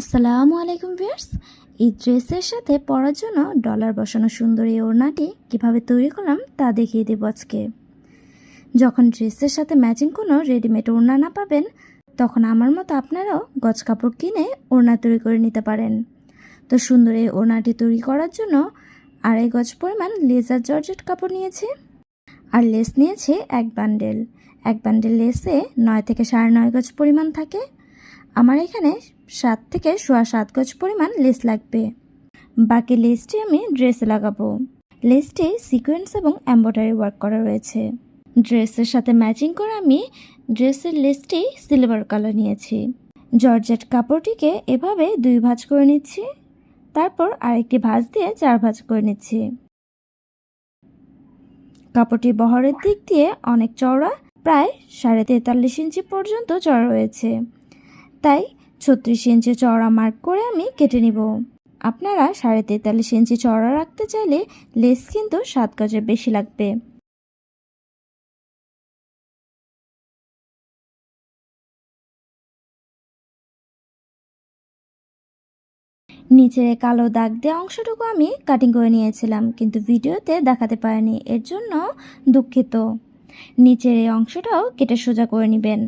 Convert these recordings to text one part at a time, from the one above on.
আসসালামু আলাইকুম ভিউয়ার্স। এই ড্রেসের সাথে পরার জন্য ডলার বসানো সুন্দর এই ওড়নাটি কীভাবে তৈরি করলাম তা দেখিয়ে দেব আজকে। যখন ড্রেসের সাথে ম্যাচিং কোনো রেডিমেড ওড়না না পাবেন, তখন আমার মতো আপনারাও গজ কাপড় কিনে ওড়না তৈরি করে নিতে পারেন। তো সুন্দর এই ওড়নাটি তৈরি করার জন্য আড়াই গজ পরিমাণ লেজার জর্জেট কাপড় নিয়েছি আর লেস নিয়েছে এক বান্ডেল। এক বান্ডেল লেসে নয় থেকে সাড়ে নয় গজ পরিমাণ থাকে। আমার এখানে সাত থেকে সোয়া সাত গজ পরিমাণ লেস লাগবে। বাকি লেসটি আমি ড্রেসে লাগাবো। লেসটি সিকোয়েন্স এবং এম্ব্রয়ডারি ওয়ার্ক করা রয়েছে। ড্রেসের সাথে ম্যাচিং করে আমি ড্রেসের লেসটি সিলভার কালার নিয়েছি। জর্জেট কাপড়টিকে এভাবে দুই ভাঁজ করে নিচ্ছি। তারপর আরেকটি ভাঁজ দিয়ে চার ভাঁজ করে নিচ্ছি। কাপড়টি বহরের দিক দিয়ে অনেক চওড়া, প্রায় সাড়ে তেতাল্লিশ ইঞ্চি পর্যন্ত চড়া রয়েছে। তাই ছত্রিশ ইঞ্চি চওড়া মার্ক করে আমি কেটে নিব। আপনারা সাড়ে তেতাল্লিশ ইঞ্চি চওড়া রাখতে চাইলে লেস কিন্তু সাত গজের বেশি লাগবে। নিচের কালো দাগ দেওয়া অংশটুকু আমি কাটিং করে নিয়েছিলাম, কিন্তু ভিডিওতে দেখাতে পারিনি, এর জন্য দুঃখিত। নিচের এই অংশটাও কেটে সোজা করে নেবেন।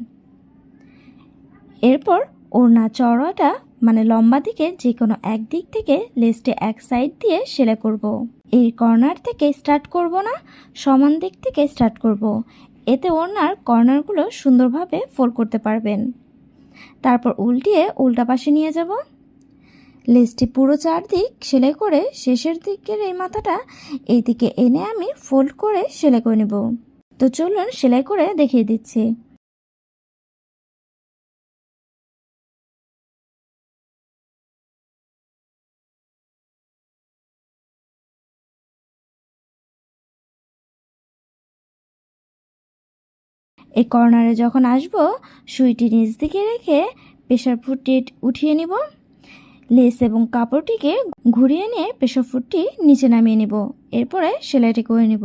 এরপর ওড়না চওড়াটা মানে লম্বা দিকে যে কোনো এক দিক থেকে লেসটে এক সাইড দিয়ে সেলাই করব। এই কর্নার থেকে স্টার্ট করব না, সমান দিক থেকে স্টার্ট করব। এতে ওড়নার কর্নারগুলো সুন্দরভাবে ফোল্ড করতে পারবেন তারপর উল্টিয়ে উল্টা পাশে নিয়ে যাব লেসটি পুরো চারদিক সেলাই করে শেষের দিকের এই মাথাটা এই দিকে এনে আমি ফোল্ড করে সেলাই করে নেব তো চলুন সেলাই করে দেখিয়ে দিচ্ছি এই কর্নারে যখন আসব, সুইটি নিচ দিকে রেখে প্রেশার ফুটটি উঠিয়ে নিব। লেস এবং কাপড়টিকে ঘুরিয়ে নিয়ে প্রেশার ফুটটি নিচে নামিয়ে নিব। এরপরে সেলাইটি করে নিব।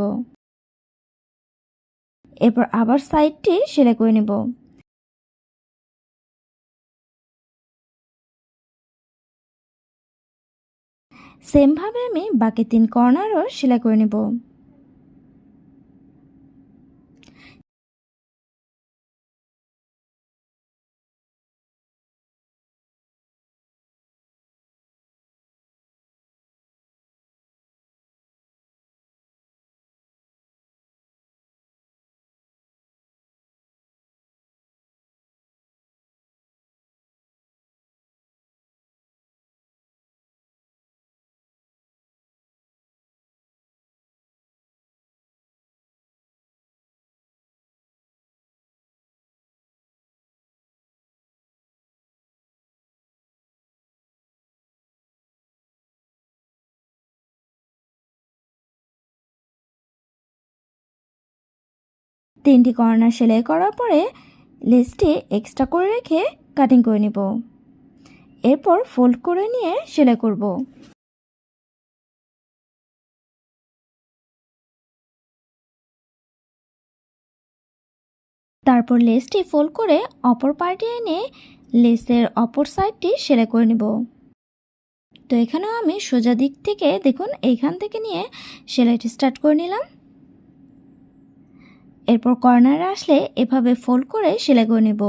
এরপর আবার সাইডটি সেলাই করে নেব। সেমভাবে আমি বাকি তিন কর্নারও সেলাই করে নেব। তিনটি কর্নার সেলাই করার পরে লেসটি এক্সট্রা করে রেখে কাটিং করে নেব। এরপর ফোল্ড করে নিয়ে সেলাই করব। তারপর লেসটি ফোল্ড করে অপর পার্টি এনে লেসের অপর সাইডটি সেলাই করে নেব। তো এখানেও আমি সোজা দিক থেকে দেখুন এইখান থেকে নিয়ে সেলাইটি স্টার্ট করে নিলাম। এরপর কর্নারে আসলে এভাবে ফোল্ড করে সেলাই করে নেব।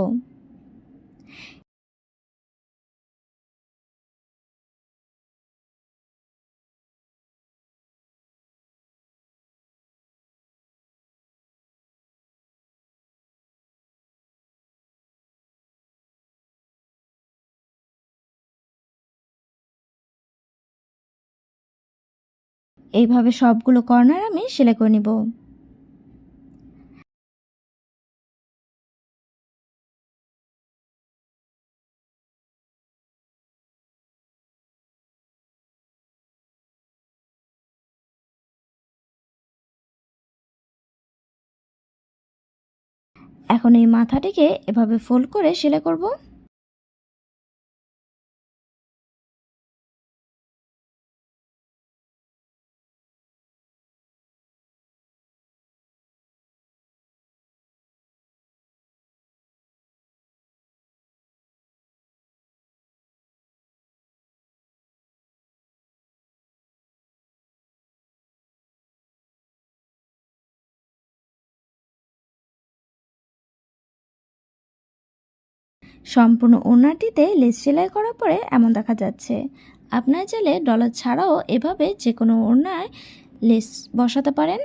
এইভাবে সবগুলো কর্নার আমি সেলাই করে নিব। এখন এই মাথাটিকে এভাবে ফোল্ড করে সেলাই করব। সম্পূর্ণ ওড়নাটিতে লেস সেলাই করার পরে এমন দেখা যাচ্ছে। আপনার চাইলে ডলার ছাড়াও এভাবে যে কোনো ওড়নায় লেস বসাতে পারেন।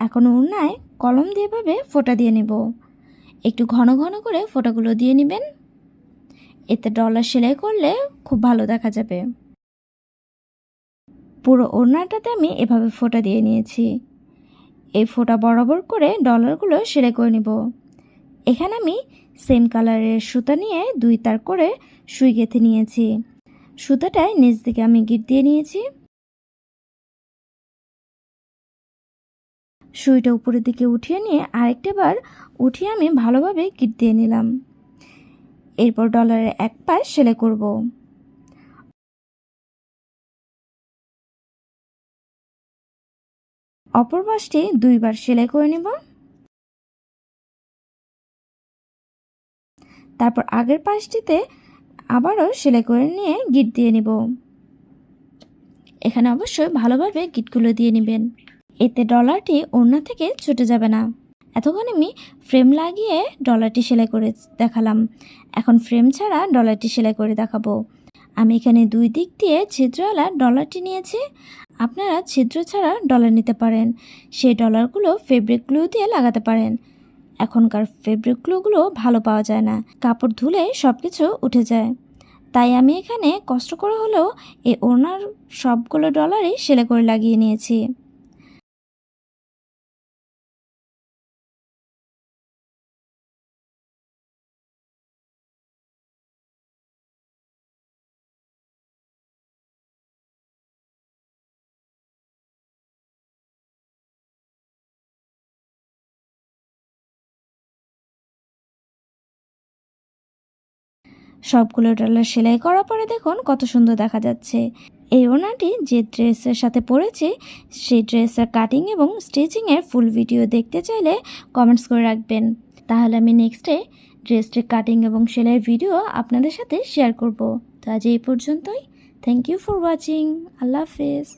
এখন উড়নায় কলম দিয়ে ভাবে ফোঁটা দিয়ে নেব। একটু ঘন ঘন করে ফোঁটাগুলো দিয়ে নেবেন। এতে ডলার সেলাই করলে খুব ভালো দেখা যাবে। পুরো ওড়নাটাতে আমি এভাবে ফোঁটা দিয়ে নিয়েছি। এই ফোঁটা বরাবর করে ডলারগুলো সেলাই করে নেব। এখানে আমি সেম কালারের সুতা নিয়ে দুই তার করে সুই গেঁথে নিয়েছি। সুতাটায় নিচ দিকে আমি গিট দিয়ে নিয়েছি। সুইটা উপরের দিকে উঠিয়ে নিয়ে আরেকটা বার উঠিয়ে আমি ভালোভাবে গিট দিয়ে নিলাম। এরপর ডলারের এক পাশ সেলাই করব। অপর পাশটি দুইবার সেলাই করে নেব। তারপর আগের পাশটিতে আবারও সেলাই করে নিয়ে গিট দিয়ে নিব। এখানে অবশ্যই ভালোভাবে গিটগুলো দিয়ে নেবেন। এতে ডলারটি ওড়না থেকে ছুটে যাবে না। এতক্ষণ আমি ফ্রেম লাগিয়ে ডলারটি সেলাই করে দেখালাম। এখন ফ্রেম ছাড়া ডলারটি সেলাই করে দেখাবো। আমি এখানে দুই দিক দিয়ে ছিদ্রওয়ালা ডলারটি নিয়েছি। আপনারা ছিদ্র ছাড়া ডলার নিতে পারেন। সেই ডলারগুলো ফেব্রিক গ্লু দিয়ে লাগাতে পারেন। এখনকার ফেব্রিক গ্লুগুলো ভালো পাওয়া যায় না। কাপড় ধুলে সব কিছু উঠে যায়। তাই আমি এখানে কষ্ট করে হলেও এই ওনার সবগুলো ডলারই সেলাই করে লাগিয়ে নিয়েছি। সবগুলো ডলার সেলাই করার পরে দেখুন কত সুন্দর দেখা যাচ্ছে। এই ওনাটি যে ড্রেসের সাথে পরেছি, সেই ড্রেসের কাটিং এবং স্টিচিংয়ের ফুল ভিডিও দেখতে চাইলে কমেন্টস করে রাখবেন। তাহলে আমি নেক্সটে ড্রেসটির কাটিং এবং সেলাইয়ের ভিডিও আপনাদের সাথে শেয়ার করব। তো আজ এই পর্যন্তই। থ্যাংক ইউ ফর ওয়াচিং আল্লাহ হাফেজ।